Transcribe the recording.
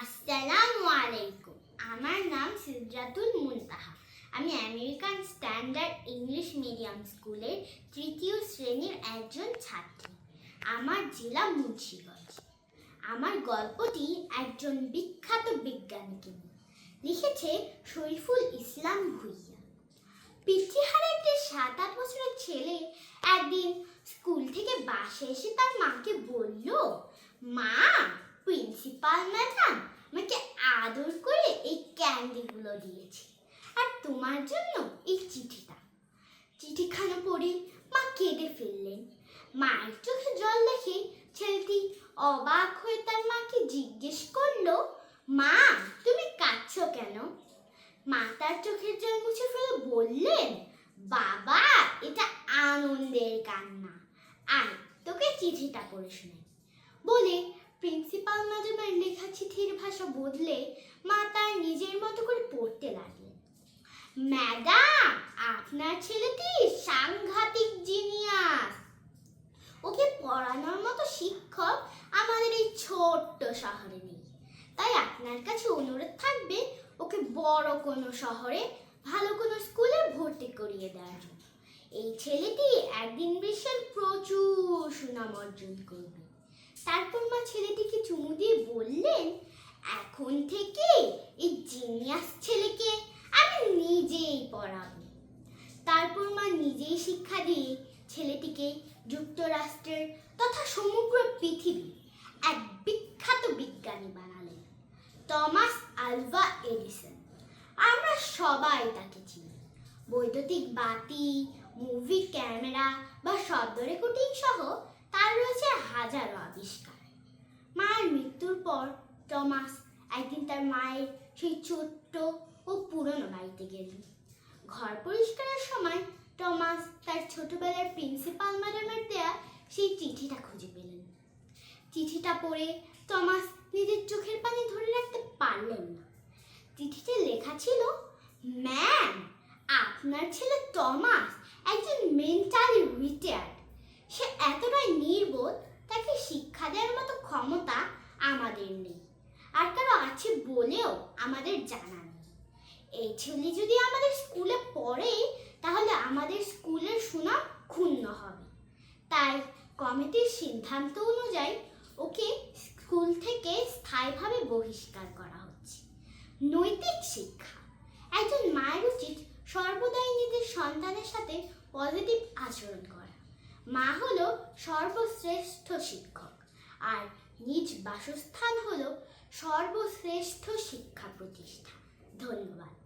আসসালামু আলাইকুম। আমার নাম সিদ্রাতুল মুনতাহা। আমি আমেরিকান স্ট্যান্ডার্ড ইংলিশ মিডিয়াম স্কুলের তৃতীয় শ্রেণির একজন ছাত্রী। আমার জেলা মুন্সিগঞ্জ। আমার গল্পটি একজন বিখ্যাত বিজ্ঞানীকে নিয়ে। লিখেছে শরীফুল ইসলাম ভুইয়া। পিতৃহারা একটি সাত আট বছরের ছেলে একদিন স্কুল থেকে বাসে এসে তার মাকে বলল, মা প্রিন্সিপাল ম্যাডাম আমাকে আদর করে এই ক্যান্ডিগুলো দিয়েছি। আর তোমার জন্য এই চিঠিটা। চিঠিখানা পড়ে মা কেঁদে ফেললেন। মায়ের চোখে জল দেখে ছেলেটি অবাক হয়ে তার মাকে জিজ্ঞেস করল, মা, তুমি কাঁদছো কেন? মা তার চোখের জল মুছে ফেলে বললেন, বাবা, এটা আনন্দের কান্না। আয়, তোকে চিঠিটা পড়ে শুনে বলে প্রিন্সিপাল ম্যাডামের লেখা চিঠির ভাষা বদলে মা তার নিজের মতো করে পড়তে লাগলেন। ম্যাডাম, আপনার ছেলেটি সাংঘাতিক জিনিয়াস। ওকে পড়ানোর মতো শিক্ষক আমাদের এই ছোট্ট শহরে নেই। তাই আপনার কাছে অনুরোধ থাকবে ওকে বড় কোনো শহরে, ভালো কোনো স্কুলে ভর্তি করিয়ে দেওয়ার জন্য। এই ছেলেটি একদিন বিশ্বের প্রচুর সুনাম অর্জন করবে। তারপর মা ছেলেটিকে চুমু দিয়ে বললেন এখন থেকে এই জিনিয়াস ছেলেকে আমি নিজেই পড়াবো। তারপর মা নিজেই শিক্ষা দিয়ে ছেলেটিকে যুক্তরাষ্ট্রের তথা সমগ্র পৃথিবী এক বিখ্যাত বিজ্ঞানী বানালেন, টমাস আলভা এডিসন। আমরা সবাই তাকে চিনি। বৈদ্যুতিক বাতি, মুভি ক্যামেরা বা শব্দ রেকর্ডিং সহ তার রয়েছে হাজারো আবিষ্কার। মায়ের মৃত্যুর পর টমাস একদিন তার মায়ের সেই ছোট্ট ও পুরনো বাড়িতে গেলেন। ঘর পরিষ্কারের সময় টমাস তার ছোটবেলার প্রিন্সিপাল ম্যাডামের দেয়া সেই চিঠিটা খুঁজে পেলেন। চিঠিটা পড়ে টমাস নিজের চোখের পানি ধরে রাখতে পারলেন না। চিঠিতে লেখা ছিল ম্যাম আপনার ছেলে টমাস একজন মেন্টালি রিটায়ার্ড সে এতটাই নির্বোধ তাকে শিক্ষা দেওয়ার মতো ক্ষমতা আমাদের নেই আর কারও আছে বলেও আমাদের জানা নেই। এই ছেলে যদি আমাদের স্কুলে পড়ে, তাহলে আমাদের স্কুলের সুনাম ক্ষুণ্ণ হবে। তাই কমিটির সিদ্ধান্ত অনুযায়ী ওকে স্কুল থেকে স্থায়ীভাবে বহিষ্কার করা হচ্ছে। নৈতিক শিক্ষা। একজন মায়ের উচিত সর্বদাই নিজের সন্তানের সাথে পজিটিভ আচরণ করা। মা হলো সর্বশ্রেষ্ঠ শিক্ষক, আর নিজ বাসস্থান হলো সর্বশ্রেষ্ঠ শিক্ষা প্রতিষ্ঠান। ধন্যবাদ।